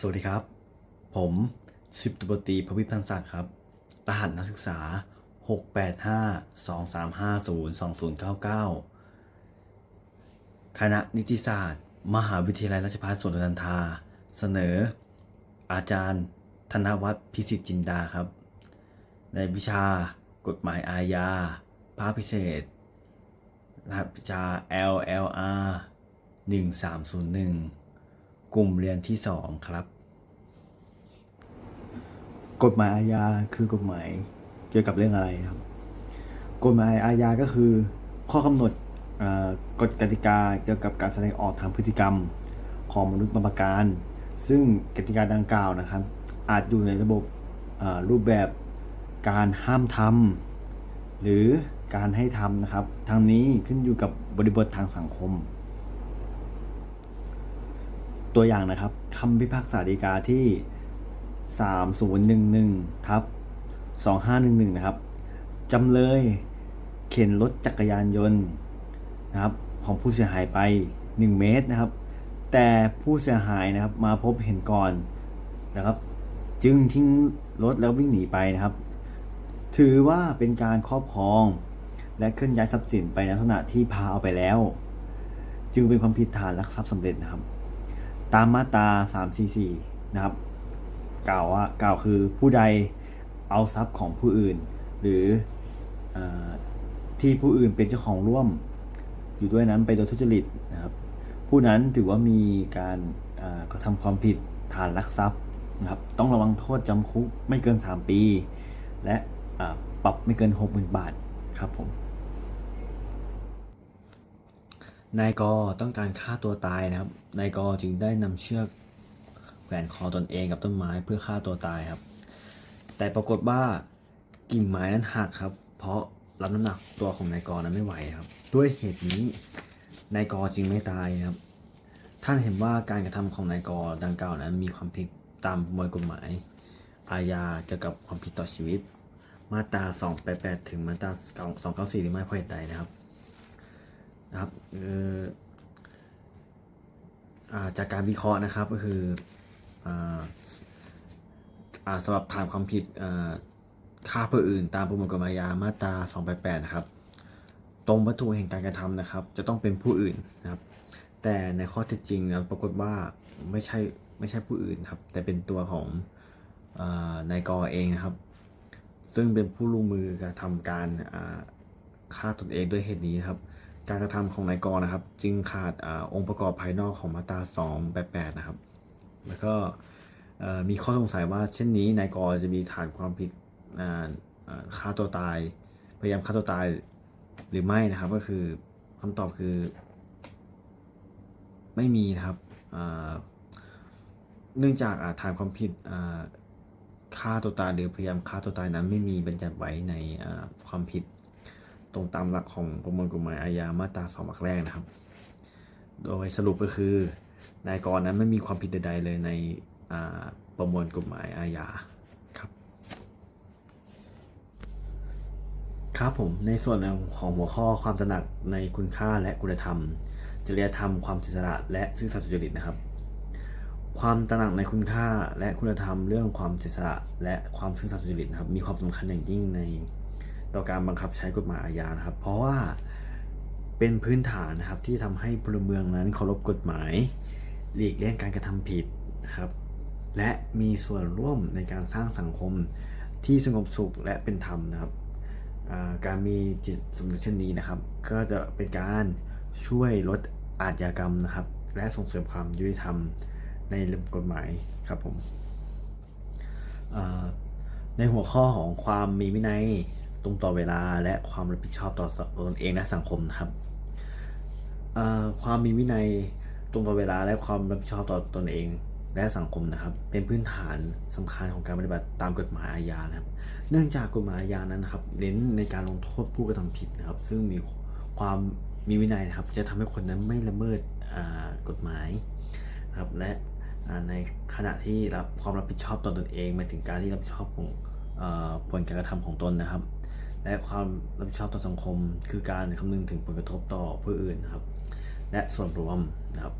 สวัสดีครับ ผมสิบตำรวจตรีพวิพันธ์ศักดิ์ครับ รหัสนักศึกษา 685-2350-2099 คณะนิติศาสตร์ มหาวิทยาลัยราชภัฏสวนนันทา เสนอ อาจารย์ ธนวัฒน์พิสิทธิ์จินดาครับ ในวิชากฎหมายอาญาภาคพิเศษรหัสวิชา LLR 1301กลุ่มเรียนที่ 2 ครับ กฎหมายอาญาคือกฎหมายเกี่ยวกับเรื่องอะไรครับ กฎหมายอาญาก็คือข้อกำหนดกฎกติกาเกี่ยวกับการแสดงออกทางพฤติกรรมของมนุษย์บางประการ ซึ่งกติกาดังกล่าวนะครับ อาจอยู่ในระบบรูปแบบการห้ามทำหรือการให้ทำนะครับ ทางนี้ขึ้นอยู่กับบริบททางสังคม ตัวอย่างนะครับคำพิพากษาฎีกาที่ 3011ทับ2511 นะครับจำเลยเข็นรถจักรยานยนต์นะครับของผู้เสียหายไป 1 เมตรนะครับ แต่ผู้เสียหายนะครับมาพบเห็นก่อนนะครับ จึงทิ้งรถแล้ววิ่งหนีไปนะครับ ถือว่าเป็นการครอบครอง และเคลื่อนย้ายทรัพย์สินไปในลักษณะที่พาเอาไปแล้ว จึงเป็นความผิดฐานลักทรัพย์สำเร็จนะครับ ตามมาตรา 344 นะครับ กล่าวว่ากล่าวคือผู้ใดเอาทรัพย์ของผู้อื่น หรืออที่ผู้อื่นเป็นเจ้าของร่วม อยู่ด้วยนั้นไปโดยทุจริตนะครับ ผู้นั้นถือว่ามีการกระทำความผิดฐานลักทรัพย์นะครับ ต้องระวังโทษจำคุกไม่เกิน 3 ปี และปรับไม่เกิน 60,000 บาทครับผมนายกอต้องการฆ่าตัวตายนะครับ นายกอจึงได้นำเชือก แขวนคอตนเองกับต้นไม้เพื่อฆ่าตัวตายครับ แต่ปรากฏว่ากิ่งไม้นั้นหักครับ เพราะรับน้ำหนักตัวของนายกอนั้นไม่ไหวครับ ด้วยเหตุนี้นายกอจึงไม่ตายครับ ท่านเห็นว่าการกระทำของนายกอดังกล่าวนั้นมีความผิดตามมวลกฎหมาย อาญาเกี่ยวกับความผิดต่อชีวิต มาตรา 288 ถึงมาตรา 294 หรือไม่เพราะเหตุใดนะครับนะครับเอ่อจากการวิเคราะห์นะครับก็คือ สำหรับฐานความผิดฆ่าผู้อื่น ตามประมวลกฎหมายอาญามาตรา 288 นะครับ ตรงวัตถุแห่งการกระทำนะครับ จะต้องเป็นผู้อื่นนะครับ แต่ในข้อเท็จจริงนะปรากฏว่าไม่ใช่ไม่ใช่ผู้อื่นครับ แต่เป็นตัวของอนายกอเองนะครับ ซึ่งเป็นผู้ลงมือกระทำการฆ่าตนเองด้วยเหตุนี้นครับ การกระทำของนายกรนะครับ จึงขาดอองค์ประกอบภายนอกของมาตรา 288 นะครับ แล้วก็มีข้อสงสัยว่าเช่นนี้นายกจะมีฐานความผิดฆ่าตัวตาย พยายามฆ่าตัวตายหรือไม่นะครับ ก็คือคำตอบคือ ไม่มีนะครับเนื่องจากฐานความผิดฆ่าตัวตายหรือพยายามฆ่าตัวตายนั้น ไม่มีบัญญัติไว้ในความผิดตรงตามหลักของประมวลกฎหมายอาญามาตราสองวรรคแรกนะครับ โดยสรุปก็คือ นายกรนั้นไม่มีความผิดใดๆเลยในประมวลกฎหมายอาญาครับครับผมในส่วนของหัวข้อความตระหนักในคุณค่าและคุณธรรม จริยธรรมความศิษระและซื่อสัตย์สุจริตนะครับ ความตระหนักในคุณค่าและคุณธรรมเรื่องความศิษระและความซื่อสัตย์สุจริตนะครับมีความสำคัญอย่างยิ่งในต่อการบังคับใช้กฎหมายอาญานะครับ เพราะว่าเป็นพื้นฐานนะครับที่ทำให้พลเมืองนั้นเคารพกฎหมาย หลีกเลี่ยงการกระทำผิดนะครับ และมีส่วนร่วมในการสร้างสังคมที่สงบสุขและเป็นธรรมนะครับ การมีจิตสำนึกเช่นนี้นะครับ ก็จะเป็นการช่วยลดอาชญากรรมนะครับ และส่งเสริมความยุติธรรมในระบบกฎหมายครับผมในหัวข้อของความมีวินัยตรงต่อเวลาและความรับผิดชอบต่อตนเองและสังคมนะครับความมีวินัย ตรงต่อเวลาและความรับผิดชอบต่อตนเอง และสังคมนะครับ เป็นพื้นฐานสำคัญของการปฏิบัติตามกฎหมายอาญานะครับ เนื่องจากกฎหมายอาญานั้นนะครับเน้นในการลงโทษผู้กระทำผิดนะครับ ซึ่งมีความมีวินัยนะครับ จะทำให้คนนั้นไม่ละเมิดกฎหมายครับและในขณะที่รับความรับผิดชอบต่อตนเองหมายถึงการที่รับผิดชอบของผลการกระทำของตนนะครับ และความรับผิดชอบต่อสังคม คือการคำนึงถึงผลกระทบต่อผู้อื่นนะครับ และส่วนรวมนะครับ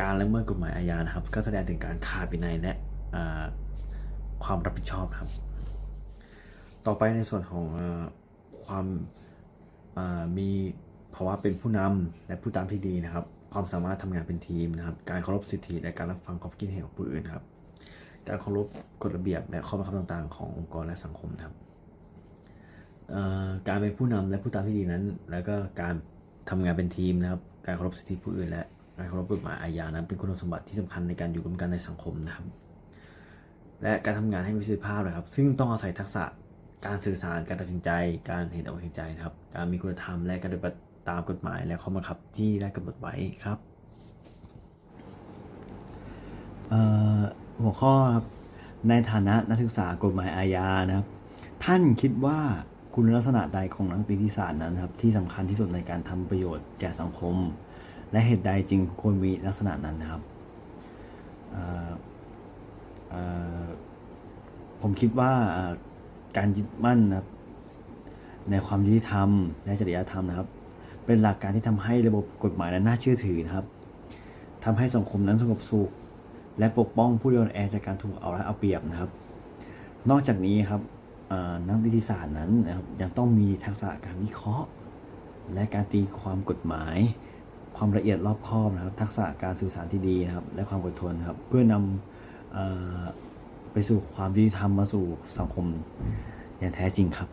การละเมิดกฎหมายอาญานะครับ ก็แสดงถึงการขาดวินัยและความรับผิดชอบครับ ต่อไปในส่วนของอความามีภาวะเป็นผู้นำและผู้ตามที่ดีนะครับ ความสามารถทำงานเป็นทีมนะครับ การเคารพสิทธิและการรับฟังความคิดเห็นของผู้อื่นครับการเคารพกฎระเบียบและข้อบังคับต่างๆ ขององค์กรและสังคมนะครับการเป็นผู้นำและผู้ตามที่ดีนั้น แล้วก็การ ทำงานเป็นทีมนะครับ การเคารพสิทธิผู้อื่น และการเคารพกฎหมายอาญานั้นเป็นคุณสมบัติที่สำคัญในการอยู่ร่วมกันในสังคมนะครับ และการทำงานให้มีประสิทธิภาพนะครับ ซึ่งต้องอาศัยทักษะการสื่อสารการตัดสินใจ การเห็นอกเห็นใจนะครับ การมีคุณธรรมและการปฏิบัติตามกฎหมายและข้อบังคับที่ได้กำหนดไว้ครับหัวข้อครับในฐานะนักศึกษากฎหมายอาญานะครับ ท่านคิดว่า คุณลักษณะใดของนักนิติศาสตร์นั้นครับที่สำคัญที่สุดในการทำประโยชน์แก่สังคม และเหตุใดจึงควรมีลักษณะนั้นนะครับผมคิดว่าการยึดมั่นนะครับในความยุติธรรมและจริยธรรมนะครับ เป็นหลักการที่ทำให้ระบบกฎหมายนั้นน่าเชื่อถือนะครับทำให้สังคมนั้นสงบสุขและปกป้องผู้ที่อ่อนแอจากการถูกเอารัดเอาเปรียบนะครับ นอกจากนี้ครับ นักนิติศาสตร์นั้นนะครับยังต้องมีทักษะการวิเคราะห์ และการตีความกฎหมาย ความละเอียดรอบคอบนะครับ ทักษะการสื่อสารที่ดีนะครับ และความอดทนครับ เพื่อนำไปสู่ความยุติธรรมมาสู่สังคมอย่างแท้จริงครับ